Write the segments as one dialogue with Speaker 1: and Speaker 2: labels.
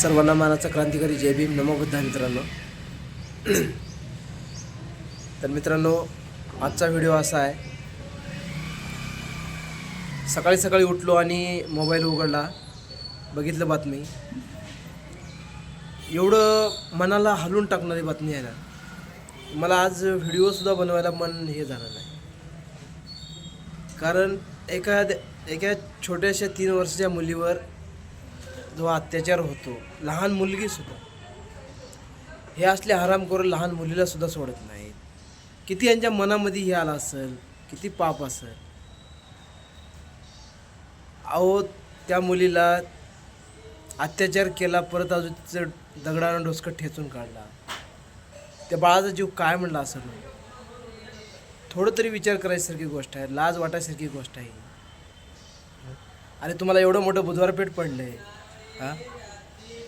Speaker 1: सर्वांना मानाचा क्रांतिकारी जय भीम. नमो बुद्धा मित्रांनो. तर मित्रांनो आजचा व्हिडिओ असा आहे. सकाळी सकाळी उठलो आणि मोबाईल उघडला. बघितलं बातमी. एवढं मनाला हलवून टाकणारी बातमी आहे ना. मला आज व्हिडिओसुद्धा बनवायला मन हे झालं नाही. कारण एका एका छोट्याशा तीन वर्षाच्या मुलीवर जो अत्याचार होतो लहान मुलगी सुद्धा. हे असले हराम करून लहान मुलीला सुद्धा सोडत नाहीत किती यांच्या मनामध्ये हे आलं असेल किती पाप असेल. अहो त्या मुलीला अत्याचार केला परत अजून तिचं दगडानं डोसकं ठेचून काढला. त्या बाळाचा जीव काय म्हणला असेल? थोडं तरी विचार करायसारखी गोष्ट आहे लाज वाटायसारखी गोष्ट आहे अरे तुम्हाला एवढं मोठं बुधवारपेठ पडलं आहे हां?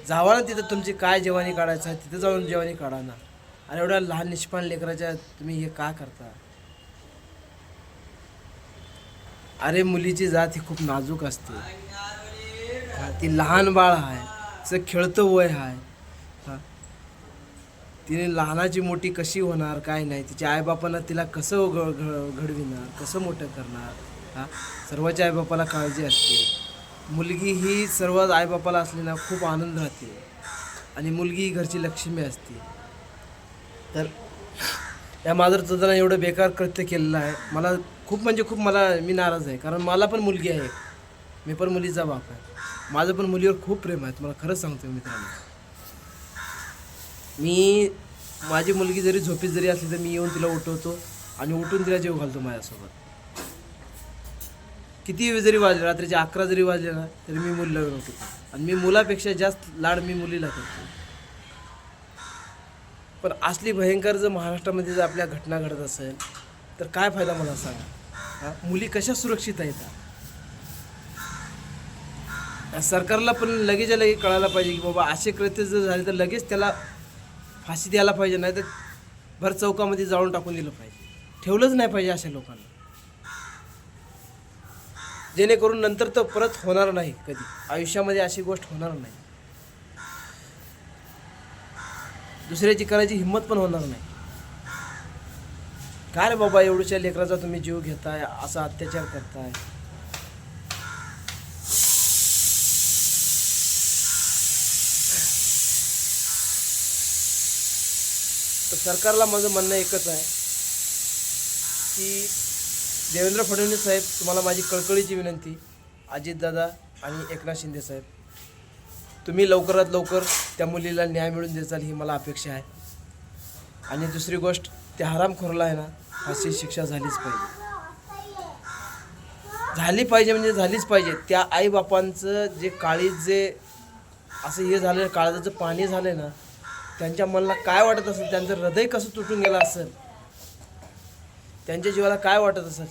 Speaker 1: जावा ना तिथं तुमची काय जेवानी काढायचं आहे? तिथं जाऊन जेवानी काढा ना. आणि एवढ्या लहान निष्पाण लेकराच्या तुम्ही हे का करता? अरे मुलीची जात ही खूप नाजूक असते. हा, ती लहान बाळ आहे. तिचं खेळतं वय आहे. हां. तिने लहानाची मोठी कशी होणार काय नाही. तिच्या आईबापांना तिला कसं घ घडविणार कसं मोठं करणार? हां? सर्वच्या आईबापाला काळजी असते. मुलगी ही सर्वच आईबापाला असलेला ना खूप आनंद राहते. आणि मुलगी ही घरची लक्ष्मी असते. तर या माधुरचंद्राने एवढं बेकार कृत्य केलेलं आहे. मला खूप म्हणजे खूप मला मी नाराज आहे. कारण मला पण मुलगी आहे. मी पण मुलीचा बाप आहे. माझं पण मुलीवर खूप प्रेम आहे. तुम्हाला खरंच सांगतो मित्रांनो. मी माझी मुलगी जरी झोपीत जरी असली तर मी येऊन तिला उठवतो आणि उठून तिला जेव घालतो माझ्यासोबत. किती जरी वाजले रात्रीचे अकरा जरी वाजले ना तरी मी मुलीला येऊन आणि मी मुलापेक्षा जास्त लाड मी मुलीला करतो. पण असली भयंकर जर महाराष्ट्रामध्ये जर आपल्या घटना घडत असेल तर काय फायदा मला सांगा? मुली कशा सुरक्षित आहेत? सरकारला पण लगेच लगेच कळायला पाहिजे की बाबा असे कृत्य जर झाले तर लगेच त्याला फाशी द्यायला पाहिजे नाही तर भर चौकामध्ये जाळून टाकून दिलं पाहिजे. ठेवलंच नाही पाहिजे अशा लोकांना. जेणेकरून नंतर तर परत होणार नाही कधी. आयुष्यामध्ये अशी गोष्ट होणार नाही. दुसऱ्याची करायची हिंमत पण होणार नाही. काय रे बाबा एवढ्याच्या लेकराचा तुम्ही जीव घेताय असा अत्याचार करताय. तर सरकारला माझं म्हणणं एकच आहे की देवेंद्र फडणवीस साहेब तुम्हाला माझी कळकळीची विनंती अजितदादा आणि एकनाथ शिंदे साहेब. तुम्ही लवकरात लवकर त्या मुलीला न्याय मिळून देचाल ही मला अपेक्षा आहे. आणि दुसरी गोष्ट त्या हरामखोरला आहे ना अशी शिक्षा झालीच पाहिजे. झाली पाहिजे म्हणजे झालीच पाहिजे. त्या आईबापांचं जे काळीज जे असं हे झालं काळजाचं पाणी झालं ना त्यांच्या मनाला काय वाटत असेल त्यांचं हृदय कसं तुटून गेलं असेल त्यांच्या जीवाला काय वाटत असेल?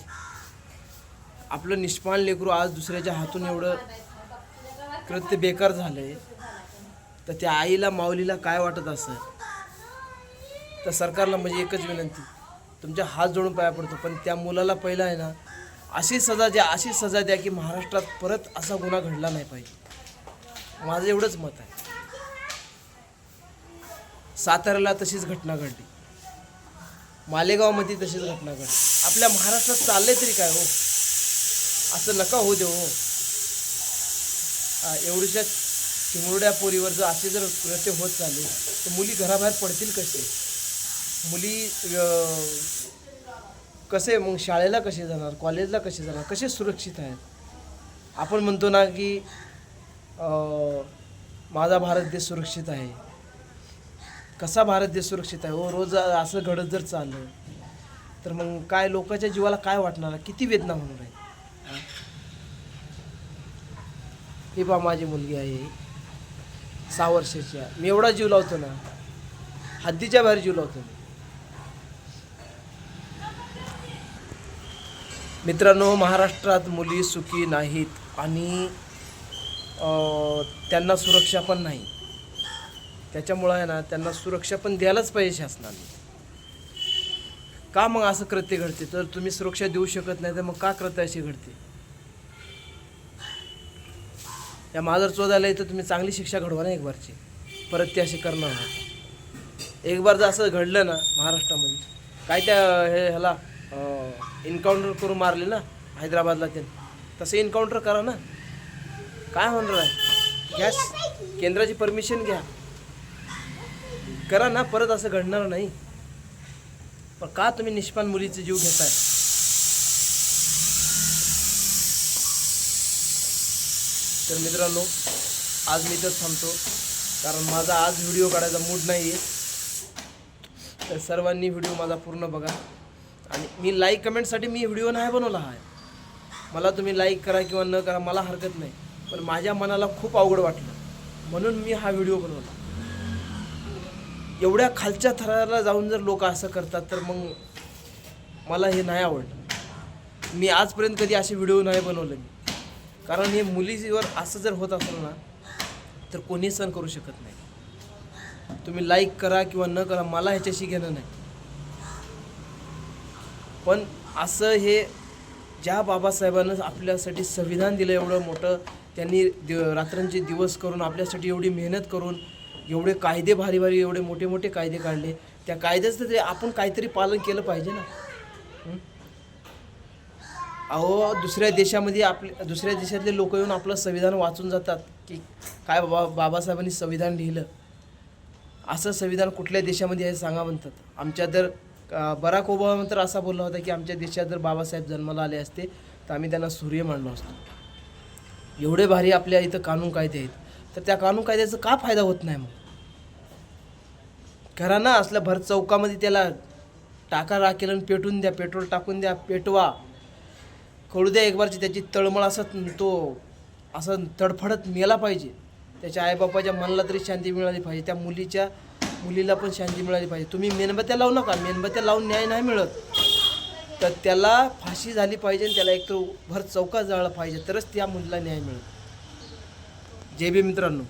Speaker 1: आपलं निष्पाण लेकरू आज दुसऱ्याच्या हातून एवढं कृत्य बेकार झालं आहे तर त्या आईला माऊलीला काय वाटत असेल? तर सरकारला म्हणजे एकच विनंती तुमच्या हात जोडून पाया पडतो. पण त्या मुलाला पहिला आहे ना अशी सजा द्या अशी सजा द्या की महाराष्ट्रात परत असा गुन्हा घडला नाही पाहिजे. माझं एवढंच मत आहे. साताऱ्याला तशीच घटना घडली. मालेगावमध्ये तशीच घटना घड आपल्या महाराष्ट्रात चाललंय तरी काय हो? असं नका होऊ दे हो. एवढीच्या चिमुरड्या पोरीवर जर असे जर कृत्य होत चालले तर मुली घराबाहेर पडतील कसे? मुली कसे? मग शाळेला कसे जाणार? कॉलेजला कसे जाणार? कसे सुरक्षित आहेत? आपण म्हणतो ना की माझा भारत देश सुरक्षित आहे. कसा भारत देश सुरक्षित आहे? हो रोज असं घडत जर चाललं तर मग काय लोकांच्या जीवाला काय वाटणार? किती वेदना होणार आहे? ही? बा माझी मुलगी आहे. सहा वर्षाची आहे. मी एवढा जीव लावतो ना हद्दीच्या बाहेर जीव लावतो मी. मित्रांनो महाराष्ट्रात मुली सुखी नाहीत आणि त्यांना सुरक्षा पण नाही. त्याच्यामुळं आहे ना त्यांना सुरक्षा पण द्यायलाच पाहिजे शासनाने. का मग असं कृत्य घडते? तर तुम्ही सुरक्षा देऊ शकत नाही तर मग का कृत्य अशी घडते? या माजर चोदायला तर तुम्ही चांगली शिक्षा घडवा ना एक बारची परत ते असे करणार नाही. एक बार जर असं घडलं ना महाराष्ट्रामध्ये काय त्या हे ह्याला एन्काउंटर करून मारले ना हैदराबादला ते तसं एन्काउंटर करा ना. काय होणार आहे? घ्या केंद्राची परमिशन घ्या. करा ना परत असं घडणार नाही. पण का तुम्ही निष्पान मुलीचे जीव घेताय? तर मित्रांनो आज मी इथंच थांबतो. कारण माझा आज व्हिडिओ काढायचा मूड नाही आहे तर सर्वांनी व्हिडिओ माझा पूर्ण बघा. आणि मी लाईक कमेंटसाठी मी व्हिडिओ नाही बनवला आहे मला तुम्ही लाईक करा किंवा न करा मला हरकत नाही. पण माझ्या मनाला खूप अवघड वाटलं. म्हणून मी हा व्हिडिओ बनवला. एवढ्या खालच्या थराला जाऊन जर लोक असं करतात तर मग मला हे नाही आवडलं. मी आजपर्यंत कधी असे व्हिडिओ नाही बनवले. मी कारण हे मुलीवर असं जर होत असेल ना तर कोणी सण करू शकत नाही. तुम्ही लाईक करा किंवा न करा मला ह्याच्याशी घेणं नाही. पण असं हे ज्या बाबासाहेबांनं आपल्यासाठी संविधान दिलं एवढं मोठं त्यांनी दिव रात्रांचे दिवस करून आपल्यासाठी एवढी मेहनत करून एवढे कायदे भारी भारी एवढे मोठे मोठे कायदे काढले. त्या कायद्याचं ते आपण काहीतरी पालन केलं पाहिजे ना. अहो दुसऱ्या देशामध्ये आपले दुसऱ्या देशातले लोक येऊन आपलं संविधान वाचून जातात. की काय बाबा बाबासाहेबांनी संविधान लिहिलं? असं संविधान कुठल्या देशामध्ये आहे सांगा म्हणतात. आमच्या तर बराक ओबामा तर असा बोलला होता की आमच्या देशात जर बाबासाहेब जन्माला आले असते तर आम्ही त्यांना सूर्य मानलो असतो. एवढे भारी आपल्या इथं कानून कायदे आहेत. तर त्या कानून कायद्याचा का फायदा होत नाही मग? करा ना असल्या भर चौकामध्ये त्याला टाका राखेल आणि पेटून द्या पेट्रोल टाकून द्या पेटवा. कळू द्या एक बारची त्याची तळमळ असं तो असं तडफडत मेला पाहिजे. त्याच्या आईबापाच्या मनाला तरी शांती मिळाली पाहिजे. त्या मुलीच्या मुलीला पण शांती मिळाली पाहिजे. तुम्ही मेणबत्त्या लावू नका. मेणबत्त्या लावून न्याय नाही मिळत. तर त्याला फाशी झाली पाहिजे आणि त्याला एक तर भर चौका जाळलं पाहिजे. तरच त्या मुलीला न्याय मिळेल. जय बी मित्रांनो.